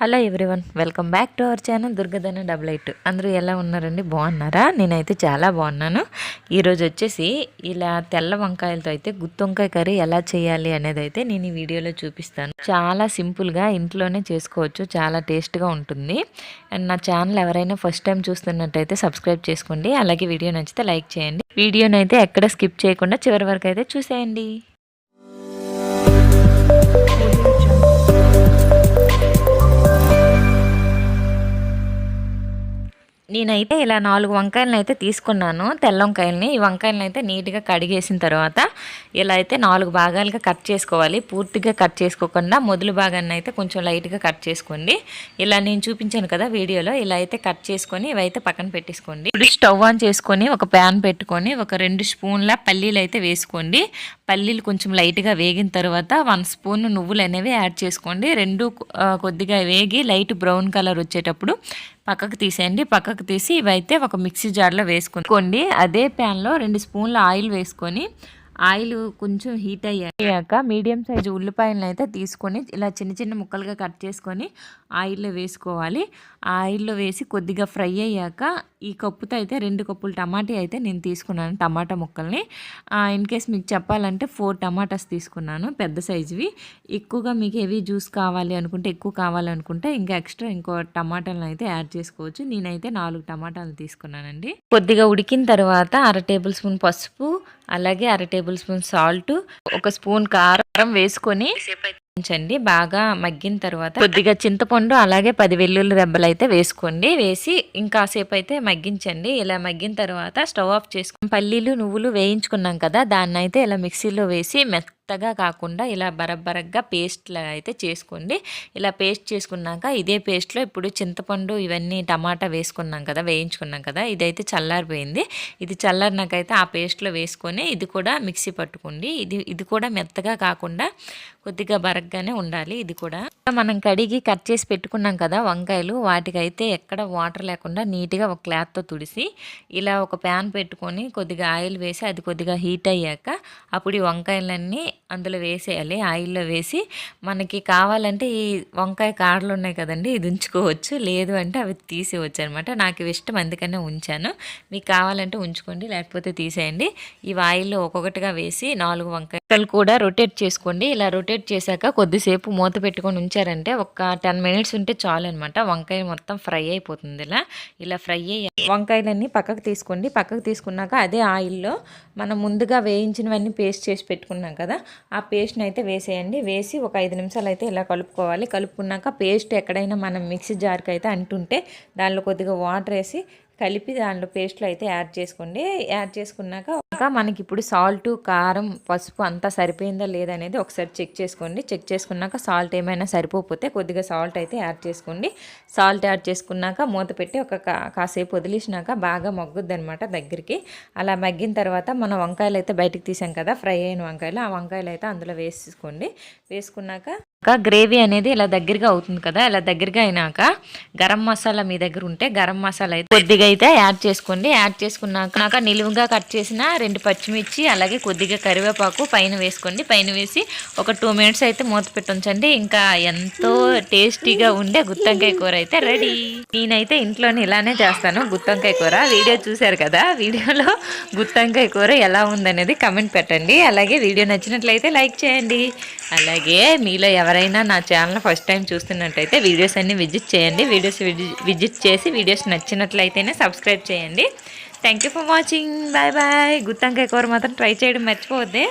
Hello everyone welcome back to our channel దుర్గదన double eight. అందరూ ఎలా ఉన్నారండి? బాగున్నారా? నేనైతే చాలా బాగున్నాను. ఈరోజు వచ్చేసి ఇలా తెల్ల వంకాయలతో అయితే గుత్తి వంకాయ కర్రీ ఎలా చేయాలి అనేది అయితే నేను ఈ వీడియోలో చూపిస్తాను. చాలా సింపుల్గా ఇంట్లోనే చేసుకోవచ్చు. చాలా టేస్ట్గా ఉంటుంది. అండ్ నా ఛానల్ ఎవరైనా ఫస్ట్ టైం చూస్తున్నట్టయితే సబ్స్క్రైబ్ చేసుకోండి. అలాగే వీడియో నచ్చితే లైక్ చేయండి. వీడియోనైతే అయితే ఎక్కడ స్కిప్ చేయకుండా చివరి వరకు అయితే చూసేయండి. నేనైతే ఇలా నాలుగు వంకాయలను అయితే తీసుకున్నాను. తెల్ల వంకాయలని ఈ వంకాయలను అయితే నీట్గా కడిగేసిన తర్వాత ఇలా అయితే నాలుగు భాగాలుగా కట్ చేసుకోవాలి. పూర్తిగా కట్ చేసుకోకుండా మొదలు భాగాన్ని అయితే కొంచెం లైట్గా కట్ చేసుకోండి. ఇలా నేను చూపించాను కదా వీడియోలో ఇలా అయితే కట్ చేసుకొని ఇవైతే పక్కన పెట్టేసుకోండి. ఇప్పుడు స్టవ్ ఆన్ చేసుకొని ఒక ప్యాన్ పెట్టుకొని ఒక రెండు స్పూన్ల పల్లీలు అయితే వేసుకోండి. పల్లీలు కొంచెం లైట్గా వేగిన తర్వాత వన్ స్పూన్ నువ్వులు అనేవి యాడ్ చేసుకోండి. రెండు కొద్దిగా వేగి లైట్ బ్రౌన్ కలర్ వచ్చేటప్పుడు పక్కకు తీసేయండి. పక్కకు తీసి ఇవైతే ఒక మిక్సీ జార్లో వేసుకోండి అదే ప్యాన్లో రెండు స్పూన్ల ఆయిల్ వేసుకొని ఆయిల్ కొంచెం హీట్ అయ్యాక మీడియం సైజు ఉల్లిపాయలను అయితే తీసుకొని ఇలా చిన్న చిన్న ముక్కలుగా కట్ చేసుకొని ఆయిల్లో వేసుకోవాలి. ఆయిల్లో వేసి కొద్దిగా ఫ్రై అయ్యాక ఈ కప్పుతో అయితే రెండు కప్పులు టమాటా అయితే నేను తీసుకున్నాను టమాటా ముక్కల్ని. ఇన్ కేస్ మీకు చెప్పాలంటే ఫోర్ టమాటాస్ తీసుకున్నాను పెద్ద సైజువి. ఎక్కువగా మీకు హెవీ జ్యూస్ కావాలి అనుకుంటే ఎక్కువ కావాలనుకుంటే ఇంకా ఎక్స్ట్రా ఇంకో టమాటాలను అయితే యాడ్ చేసుకోవచ్చు. నేనైతే నాలుగు టమాటాలు తీసుకున్నానండి. కొద్దిగా ఉడికిన తర్వాత అర టేబుల్ స్పూన్ పసుపు అలాగే అర టేబుల్ స్పూన్ సాల్ట్ ఒక స్పూన్ కారం వేసుకొని ఉంచండి బాగా మగ్గిన తర్వాత కొద్దిగా చింతపండు అలాగే పది వెల్లుల్లి రెబ్బలు అయితే వేసుకోండి. వేసి ఇంకాసేపు అయితే మగ్గించండి. ఇలా మగ్గిన తర్వాత స్టవ్ ఆఫ్ చేసుకుని పల్లీలు నువ్వులు వేయించుకున్నాం కదా దాన్ని అయితే ఇలా మిక్సీలో వేసి మెత్త మెత్తగా కాకుండా ఇలా బరబ్బరగ్గా పేస్ట్లా అయితే చేసుకోండి. ఇలా పేస్ట్ చేసుకున్నాక ఇదే పేస్ట్లో ఇప్పుడు చింతపండు ఇవన్నీ టమాటా వేసుకున్నాం కదా వేయించుకున్నాం కదా ఇదైతే చల్లారిపోయింది. ఇది చల్లారినాకైతే ఆ పేస్ట్లో వేసుకొని ఇది కూడా మిక్సీ పట్టుకోండి. ఇది ఇది కూడా మెత్తగా కాకుండా కొద్దిగా బరగ్గానే ఉండాలి ఇది కూడా. మనం కడిగి కట్ చేసి పెట్టుకున్నాం కదా వంకాయలు వాటికైతే ఎక్కడ వాటర్ లేకుండా నీట్గా ఒక క్లాత్తో తుడిసి ఇలా ఒక ప్యాన్ పెట్టుకొని కొద్దిగా ఆయిల్ వేసి అది కొద్దిగా హీట్ అయ్యాక అప్పుడు ఈ వంకాయలన్నీ అందులో వేసేయాలి ఆయిల్లో వేసి మనకి కావాలంటే ఈ వంకాయ కాడలు ఉన్నాయి కదండి ఇది ఉంచుకోవచ్చు. లేదు అంటే అవి తీసేవచ్చు అనమాట నాకు ఇష్టం అందుకనే ఉంచాను. మీకు కావాలంటే ఉంచుకోండి లేకపోతే తీసేయండి. ఇవి ఆయిల్లో ఒక్కొక్కటిగా వేసి నాలుగు వంకాయలు కూడా రొటేట్ చేసుకోండి. ఇలా రొటేట్ చేశాక కొద్దిసేపు మూత పెట్టుకొని ఉంచారంటే ఒక టెన్ మినిట్స్ ఉంటే చాలు అనమాట వంకాయ మొత్తం ఫ్రై అయిపోతుంది ఇలా. ఇలా ఫ్రై అయ్యి వంకాయలన్నీ పక్కకు తీసుకోండి. పక్కకు తీసుకున్నాక అదే ఆయిల్లో మనం ముందుగా వేయించినవన్నీ పేస్ట్ చేసి పెట్టుకున్నాం కదా ఆ పేస్ట్ని అయితే వేసేయండి. వేసి ఒక ఐదు నిమిషాలు అయితే ఇలా కలుపుకోవాలి. కలుపుకున్నాక పేస్ట్ ఎక్కడైనా మనం మిక్సీ జార్కి అయితే అంటుంటే దానిలో కొద్దిగా వాటర్ వేసి కలిపి దాంట్లో పేస్ట్లో అయితే యాడ్ చేసుకోండి. యాడ్ చేసుకున్నాక ఇంకా మనకి ఇప్పుడు సాల్ట్ కారం పసుపు అంతా సరిపోయిందా లేదనేది ఒకసారి చెక్ చేసుకోండి. చెక్ చేసుకున్నాక సాల్ట్ ఏమైనా సరిపోతే కొద్దిగా సాల్ట్ అయితే యాడ్ చేసుకోండి. సాల్ట్ యాడ్ చేసుకున్నాక మూత పెట్టి ఒక కాసేపు వదిలేసినాక బాగా మగ్గుద్ది అనమాట దగ్గరికి. అలా మగ్గిన తర్వాత మనం వంకాయలు అయితే బయటకు తీసాం కదా ఫ్రై అయిన వంకాయలు. ఆ వంకాయలు అయితే అందులో వేసుకోండి వేసుకున్నాక గ్రేవీ అనేది ఇలా దగ్గరగా అవుతుంది కదా ఇలా దగ్గరగా అయినాక గరం మసాలా మీ దగ్గర ఉంటే గరం మసాలా అయితే కొద్దిగా అయితే యాడ్ చేసుకోండి. యాడ్ చేసుకున్నాక నిలువుగా కట్ చేసిన రెండు పచ్చిమిర్చి అలాగే కొద్దిగా కరివేపాకు పైన వేసుకోండి. పైన వేసి ఒక టూ మినిట్స్ అయితే మూత పెట్టించండి ఇంకా ఎంతో టేస్టీగా ఉండే గుత్తంకాయ కూర అయితే రెడీ. నేనైతే ఇంట్లోనే ఇలానే చేస్తాను గుత్తంకాయ కూర. వీడియో చూశారు కదా వీడియోలో గుత్తంకాయ కూర ఎలా ఉందనేది కమెంట్ పెట్టండి. అలాగే వీడియో నచ్చినట్లయితే లైక్ చేయండి. అలాగే మీలో ఎవరైనా నా ఛానల్ ఫస్ట్ టైం చూస్తున్నట్టయితే వీడియోస్ అన్ని విజిట్ చేయండి. వీడియోస్ విజిట్ చేసి వీడియోస్ నచ్చినట్లయితేనే సబ్స్క్రైబ్ చేయండి. Thank you for watching bye bye గుత్తంకాయ కూర మాత్రం ట్రై చేయడం మర్చిపోవద్దే.